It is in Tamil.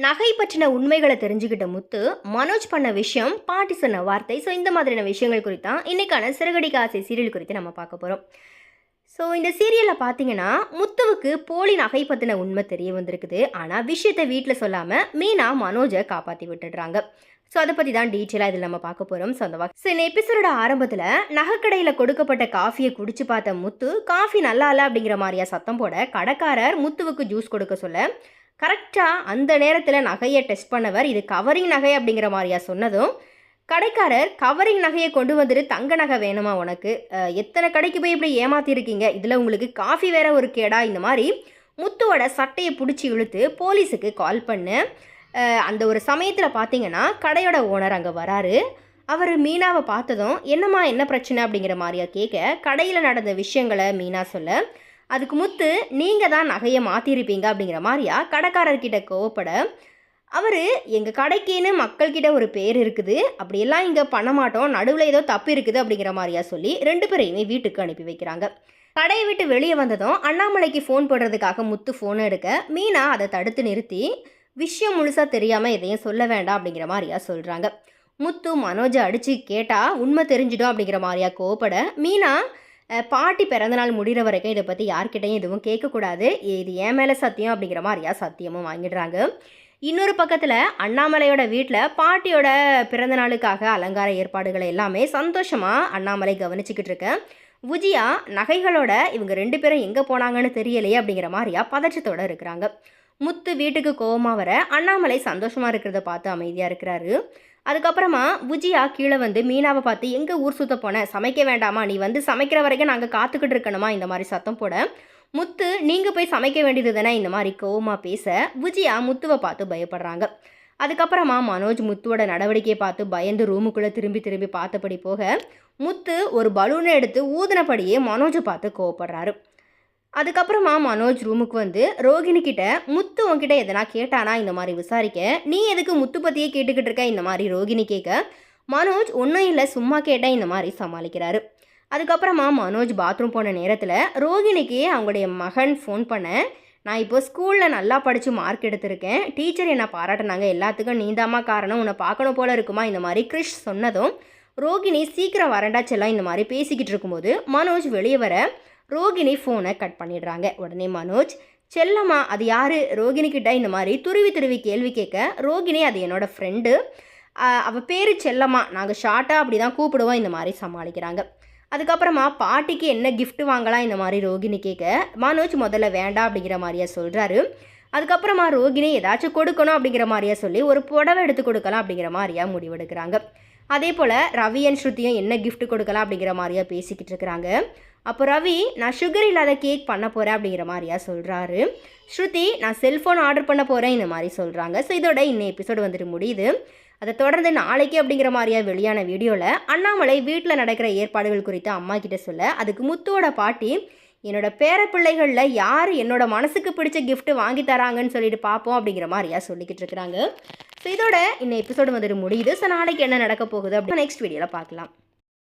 நகை பற்றின உண்மைகளை தெரிஞ்சுக்கிட்ட முத்து மனோஜ் பண்ண விஷயம் பாட்டி சொன்ன வார்த்தை ஸோ இந்த மாதிரியான விஷயங்கள் குறித்தான் இன்றைக்கான சிறகடிக்க ஆசை சீரியல் குறித்து நம்ம பார்க்க போகிறோம் ஸோ இந்த சீரியலில் பார்த்தீங்கன்னா முத்துவுக்கு போலி நகை பற்றின உண்மை தெரிய வந்திருக்குது. ஆனால் விஷயத்தை வீட்டில் சொல்லாமல் மீனா மனோஜை காப்பாற்றி விட்டுடுறாங்க. ஸோ அதை பற்றி தான் டீட்டெயிலாக இதில் நம்ம பார்க்க போகிறோம் ஸோ அந்த ஸோ இந்த எபிசோடோட ஆரம்பத்தில் நகைக்கடையில் கொடுக்கப்பட்ட காஃபியை குடிச்சு பார்த்த முத்து காஃபி நல்லா இல்லை அப்படிங்கிற மாதிரியா சத்தம் போட கடைக்காரர் முத்துவுக்கு ஜூஸ் கொடுக்க சொல்ல கரெக்டாக அந்த நேரத்தில் நகையை டெஸ்ட் பண்ணவர் இது கவரிங் நகை அப்படிங்கிற மாதிரியா சொன்னதும் கடைக்காரர் கவரிங் நகையை கொண்டு வந்துட்டு தங்க நகை வேணுமா உனக்கு? எத்தனை கடைக்கு போய் இப்படி ஏமாத்திருக்கீங்க? இதில் உங்களுக்கு காஃபி வேற ஒரு கேடா இந்த மாதிரி முத்துவோட சட்டையை பிடிச்சி இழுத்து போலீஸுக்கு கால் பண்ணு. அந்த ஒரு சமயத்தில் பார்த்தீங்கன்னா கடையோட ஓனர் அங்கே வராரு. அவர் மீனாவை பார்த்ததும் என்னம்மா என்ன பிரச்சனை அப்படிங்கிற மாதிரியா கேட்க கடையில் நடந்த விஷயங்களை மீனா சொல்ல அதுக்கு முத்து நீங்கள் தான் நகையை மாற்றிருப்பீங்க அப்படிங்கிற மாதிரியா கடைக்காரர்கிட்ட கோவப்பட அவர் எங்கள் கடைக்குன்னு மக்கள்கிட்ட ஒரு பேர் இருக்குது. அப்படியெல்லாம் இங்கே பண்ண மாட்டோம். நடுவில் ஏதோ தப்பு இருக்குது அப்படிங்கிற மாதிரியா சொல்லி ரெண்டு பேரையுமே வீட்டுக்கு அனுப்பி வைக்கிறாங்க. கடையை விட்டு வெளியே வந்ததும் அண்ணாமலைக்கு ஃபோன் போடுறதுக்காக முத்து ஃபோன் எடுக்க மீனா அதை தடுத்து நிறுத்தி. விஷயம் முழுசாக தெரியாமல் எதையும் சொல்ல வேண்டாம் அப்படிங்கிற மாதிரியா சொல்கிறாங்க முத்து மனோஜை அடித்து கேட்டால் உண்மை தெரிஞ்சிடும் அப்படிங்கிற மாதிரியா கோவப்பட மீனா பாட்டி பிறந்தநாள் முடிகிற வரைக்கும் இதை பற்றி யார்கிட்டையும் எதுவும் கேட்கக்கூடாது. இது ஏன் மேலே சத்தியம் அப்படிங்கிற மாதிரியா சத்தியமும் வாங்கிடுறாங்க. இன்னொரு பக்கத்தில் அண்ணாமலையோட வீட்டில் பாட்டியோட பிறந்த நாளுக்காக அலங்கார ஏற்பாடுகளை எல்லாமே சந்தோஷமாக அண்ணாமலை கவனிச்சுக்கிட்டு இருக்கேன் விஜயா நகைகளோட இவங்க ரெண்டு பேரும் எங்கே போனாங்கன்னு தெரியலையே அப்படிங்கிற மாதிரியா பதற்றத்தோட இருக்கிறாங்க. முத்து வீட்டுக்கு கோபமாக வர அண்ணாமலை சந்தோஷமாக இருக்கிறத பார்த்து அமைதியாக இருக்கிறாரு. அதுக்கப்புறமா விஜயா கீழே வந்து மீனாவை பார்த்து எங்கே ஊர் சுத்த போன? சமைக்க வேண்டாமா? நீ வந்து சமைக்கிற வரைக்கும் நாங்கள் காத்துக்கிட்டு இருக்கணுமா? இந்த மாதிரி சத்தம் போட. முத்து நீங்கள் போய் சமைக்க வேண்டியது தானே? இந்த மாதிரி கோவமாக பேச விஜயா முத்துவை பார்த்து பயப்படுறாங்க. அதுக்கப்புறமா மனோஜ் முத்துவோட நடவடிக்கையை பார்த்து பயந்து ரூமுக்குள்ளே திரும்பி திரும்பி பார்த்தபடி போக முத்து ஒரு பலூனை எடுத்து ஊதினபடியே மனோஜை பார்த்து கோவப்படுறாரு. அதுக்கப்புறமா மனோஜ் ரூமுக்கு வந்து ரோகிணி கிட்ட முத்து உன்கிட்ட எதனா கேட்டானா? இந்த மாதிரி விசாரிக்க. நீ எதுக்கு முத்து பற்றியே கேட்டுக்கிட்டு இருக்க? இந்த மாதிரி ரோகிணி கேட்க. மனோஜ் ஒன்றும் இல்லை சும்மா கேட்டேன் இந்த மாதிரி சமாளிக்கிறாரு. அதுக்கப்புறமா மனோஜ் பாத்ரூம் போன நேரத்தில் ரோகிணிக்கு அவங்களுடைய மகன் ஃபோன் பண்ண. நான் இப்போ ஸ்கூலில் நல்லா படித்து மார்க் எடுத்திருக்கேன். டீச்சர் என்னை பாராட்டினாங்க. எல்லாத்துக்கும் நீந்தாமா காரணம். உன்னை பார்க்கணும் போல இருக்குமா? இந்த மாதிரி கிறிஷ் சொன்னதும் ரோகிணி சீக்கிரம் வரண்டா இந்த மாதிரி பேசிக்கிட்டு இருக்கும்போது மனோஜ் வெளியே வர ரோகிணி ஃபோனை கட் பண்ணிடுறாங்க. உடனே மனோஜ் செல்லம்மா அது யார்? ரோகிணிக்கிட்ட இந்த மாதிரி துருவி துருவி கேள்வி கேட்க ரோகிணி அது என்னோடய ஃப்ரெண்டு அவள் பேர் செல்லம்மா. நாங்கள் ஷார்ட்டாக அப்படி தான் கூப்பிடுவோம். இந்த மாதிரி சமாளிக்கிறாங்க. அதுக்கப்புறமா பாட்டிக்கு என்ன கிஃப்ட் வாங்கலாம்? இந்த மாதிரி ரோகிணி கேட்க மனோஜ் முதல்ல வேண்டாம் அப்படிங்கிற மாதிரியா சொல்கிறாரு அதுக்கப்புறமா ரோகிணி ஏதாச்சும் கொடுக்கணும் அப்படிங்கிற மாதிரியா சொல்லி ஒரு புடவை எடுத்து கொடுக்கலாம் அப்படிங்கிற மாதிரியா முடிவெடுக்கிறாங்க. அதே போல் ரவி அண்ட் ஸ்ருதியும் என்ன கிஃப்ட் கொடுக்கலாம் அப்படிங்கிற மாதிரியா பேசிக்கிட்டு இருக்கிறாங்க. அப்போ ரவி நான் சுகர் இல்லாத கேக் பண்ண போகிறேன் அப்படிங்கிற மாதிரியா சொல்கிறாரு ஸ்ருதி நான் செல்ஃபோன் ஆர்டர் பண்ண போகிறேன் இந்த மாதிரி சொல்கிறாங்க ஸோ இதோட இன்னும் எபிசோடு வந்துட்டு முடியுது. அதை தொடர்ந்து நாளைக்கு அப்படிங்கிற மாதிரியா வெளியான வீடியோவில் அண்ணாமலை வீட்டில் நடக்கிற ஏற்பாடுகள் குறித்து அம்மா கிட்ட சொல்ல அதுக்கு முத்துவோட பாட்டி என்னோட பேர பிள்ளைகளில் யார் என்னோட மனசுக்கு பிடிச்ச கிஃப்ட்டு வாங்கி தராங்கன்னு சொல்லிட்டு பார்ப்போம் அப்படிங்கிற மாதிரியா சொல்லிக்கிட்டு இருக்கிறாங்க. ஸோ இதோட இந்த எபிசோடு வந்துட்டு முடியுது. ஸோ நாளைக்கு என்ன நடக்க போகுது அப்படின்னு நெக்ஸ்ட் வீடியோவில் பார்க்கலாம்.